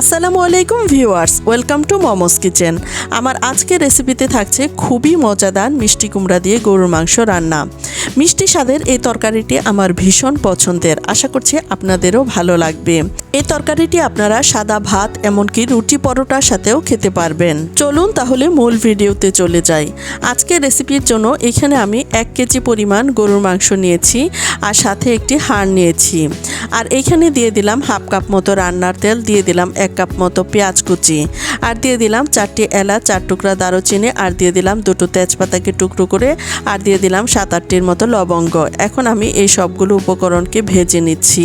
আসসালামু আলাইকুম viewers, welcome to momos kitchen. আমার আজকের রেসিপিতে থাকছে খুবই মজাদার মিষ্টি কুমড়া দিয়ে গরুর মাংস রান্না। মিষ্টি স্বাদের এই তরকারিটি আমার ভীষণ পছন্দের, আশা করছি আপনাদেরও ভালো লাগবে। এই তরকারিটি আপনারা সাদা ভাত এমনকি রুটি পরোটার সাথেও খেতে পারবেন। চলুন তাহলে মূল ভিডিওতে চলে যাই। আজকের রেসিপির জন্য এখানে আমি এক কেজি পরিমাণ গরুর মাংস নিয়েছি আর সাথে একটি হাড় নিয়েছি। আর এখানে দিয়ে দিলাম হাফ কাপ মতো রান্নার তেল, দিয়ে দিলাম এক কাপ মতো পেঁয়াজ কুচি। আর দিয়ে দিলাম চারটি এলাচ, চার টুকরা দারুচিনি, আর দিয়ে দিলাম দুটো তেজপাতাকে টুকরো করে, আর দিয়ে দিলাম সাত আটটির মতো লবঙ্গ। এখন আমি এই সবগুলো উপকরণকে ভেজে নিচ্ছি।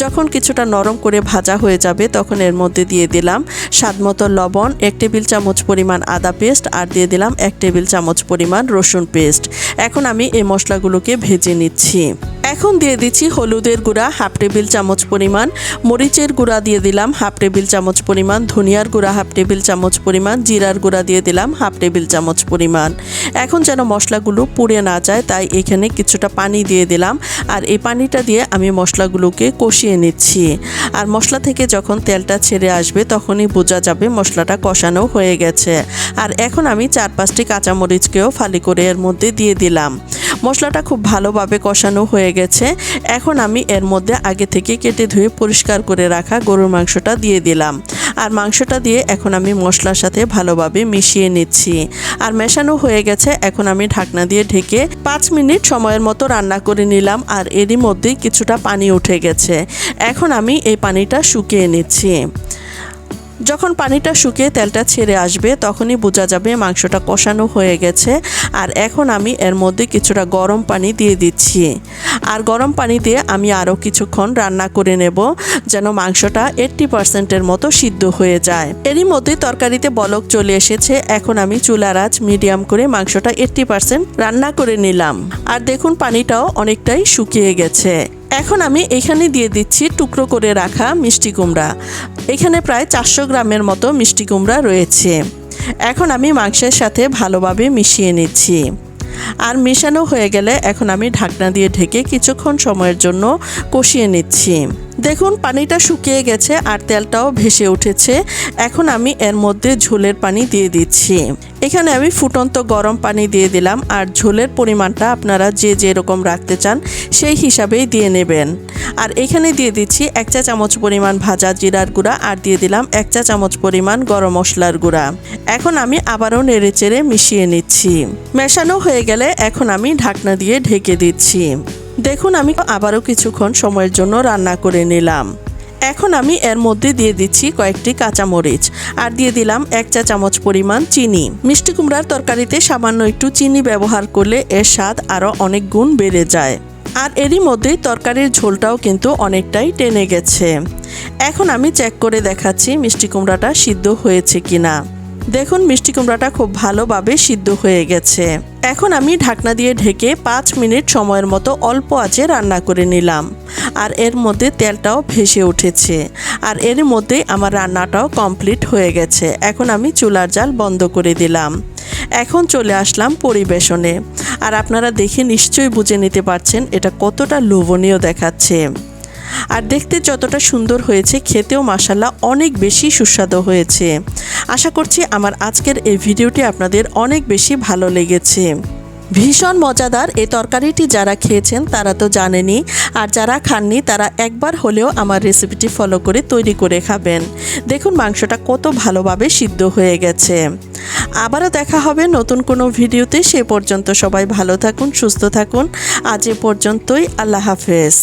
যখন কিছুটা নরম করে ভাজা হয়ে যাবে, তখন এর মধ্যে দিয়ে দিলাম স্বাদ মতো লবণ, এক টেবিল চামচ পরিমাণ আদা পেস্ট, আর দিয়ে দিলাম এক টেবিল চামচ পরিমাণ রসুন পেস্ট। এখন আমি এই মশলাগুলোকে ভেজে নিচ্ছি। এখন দিয়ে দিচ্ছি হলুদের গুঁড়া, হাফ টেবিল চামচ পরিমাণ মরিচের গুঁড়া দিয়ে দিলাম হাফ টেবিল চামচ পরিমাণ ধনিয়ার গুঁড়া, হাফ টেবিল চামচ পরিমাণ জিরার গুঁড়া দিয়ে দিলাম হাফ টেবিল চামচ পরিমাণ। এখন যেন মশলাগুলো পুড়ে না যায়, তাই এখানে কিছুটা পানি দিয়ে দিলাম আর এই পানিটা দিয়ে আমি মশলাগুলোকে কষিয়ে নিচ্ছি। আর মশলা থেকে যখন তেলটা ছেড়ে আসবে, তখনই বোঝা যাবে মশলাটা কষানো হয়ে গেছে। আর এখন আমি চার পাঁচটি কাঁচামরিচকেও ফালি করে এর মধ্যে দিয়ে দিলাম। মশলাটা খুব ভালোভাবে কষানো হয়ে গেছে। এখন আমি এর মধ্যে আগে থেকে কেটে ধুয়ে পরিষ্কার করে রাখা গরুর মাংসটা দিয়ে দিলাম। আর মাংসটা দিয়ে এখন আমি মশলার সাথে ভালোভাবে মিশিয়ে নিচ্ছি। আর মেশানো হয়ে গেছে, এখন আমি ঢাকনা দিয়ে ঢেকে পাঁচ মিনিট সময়ের মতো রান্না করে নিলাম আর এরই মধ্যেই কিছুটা পানি উঠে গেছে। এখন আমি এই পানিটা শুকিয়ে নিচ্ছি। যখন পানিটা শুকিয়ে তেলটা ছেড়ে আসবে, তখনই বোঝা যাবে মাংসটা কষানো হয়ে গেছে। আর এখন আমি এর মধ্যে কিছুটা গরম পানি দিয়ে দিচ্ছি। আর গরম পানি দিয়ে আমি আরও কিছুক্ষণ রান্না করে নেব, যেন মাংসটা এইট্টি পার্সেন্টের মতো সিদ্ধ হয়ে যায়। এরই মধ্যে তরকারিতে বলক চলে এসেছে। এখন আমি চুলার আঁচ মিডিয়াম করে মাংসটা এইট্টি পার্সেন্ট রান্না করে নিলাম। আর দেখুন পানিটাও অনেকটাই শুকিয়ে গেছে। এখন আমি এখানে দিয়ে দিচ্ছি টুকরো করে রাখা মিষ্টি কুমড়া। এখানে প্রায় চারশো গ্রামের মতো মিষ্টি কুমড়া রয়েছে। এখন আমি মাংসের সাথে ভালোভাবে মিশিয়ে নিচ্ছি। আর মেশানো হয়ে গেলে এখন আমি ঢাকনা দিয়ে ঢেকে কিছুক্ষণ সময়ের জন্য কষিয়ে নিচ্ছি। দেখুন, পানিটা শুকিয়ে গেছে আর তেলটাও ভেসে উঠেছে। এখন আমি এর মধ্যে ঝোলের পানি দিয়ে দিচ্ছি। এখানে আমি ফুটন্ত গরম পানি দিয়ে দিলাম আর ঝোলের পরিমাণটা আপনারা যে যেরকম রাখতে চান সেই হিসাবেই দিয়ে নেবেন। আর এখানে দিয়ে দিচ্ছি এক চা চামচ পরিমাণ ভাজা জিরার গুঁড়া আর দিয়ে দিলাম এক চা চামচ পরিমাণ গরম মশলার গুঁড়া। এখন আমি আবারও নেড়ে চেড়ে মিশিয়ে নিচ্ছি। মেশানো হয়ে গেলে এখন আমি ঢাকনা দিয়ে ঢেকে দিচ্ছি। দেখুন, আমি আবারও কিছুক্ষণ সময়ের জন্য রান্না করে নিলাম। এখন আমি এর মধ্যে দিয়ে দিচ্ছি কয়েকটি কাঁচামরিচ আর দিয়ে দিলাম এক চা চামচ পরিমাণ চিনি। মিষ্টি কুমড়ার তরকারিতে সামান্য একটু চিনি ব্যবহার করলে এর স্বাদ আরও অনেক গুণ বেড়ে যায়। আর এরই মধ্যেই তরকারির ঝোলটাও কিন্তু অনেকটাই টেনে গেছে। এখন আমি চেক করে দেখাচ্ছি মিষ্টি কুমড়াটা সিদ্ধ হয়েছে কিনা। দেখুন মিষ্টি কুমড়াটা খুব ভালোভাবে সিদ্ধ হয়ে গেছে। এখন আমি ঢাকনা দিয়ে ঢেকে পাঁচ মিনিট সময়ের মতো অল্প আঁচে রান্না করে নিলাম। আর এর মধ্যে তেলটাও ভেসে উঠেছে। আর এর মধ্যে আমার রান্নাটাও কমপ্লিট হয়ে গেছে। এখন আমি চুলার জাল বন্ধ করে দিলাম। এখন চলে আসলাম পরিবেশনে। আর আপনারা দেখে নিশ্চয়ই বুঝে নিতে পারছেন এটা কতটা লোভনীয় দেখাচ্ছে। আর দেখতে যতটা সুন্দর হয়েছে, খেতেও মাসাল্লাহ অনেক বেশি সুস্বাদু হয়েছে। আশা করছি আমার আজকের এই ভিডিওটি আপনাদের অনেক বেশি ভালো লেগেছে। ভীষণ মজাদার এই তরকারিটি যারা খেয়েছেন তারা তো জানেনই, আর যারা খাননি তারা একবার হলেও আমার রেসিপিটি ফলো করে তৈরি করে খাবেন। দেখুন মাংসটা কত ভালোভাবে সিদ্ধ হয়ে গেছে। আবারও দেখা হবে নতুন কোনো ভিডিওতে, সে পর্যন্ত সবাই ভালো থাকুন, সুস্থ থাকুন। আজ এ পর্যন্তই, আল্লাহ হাফেজ।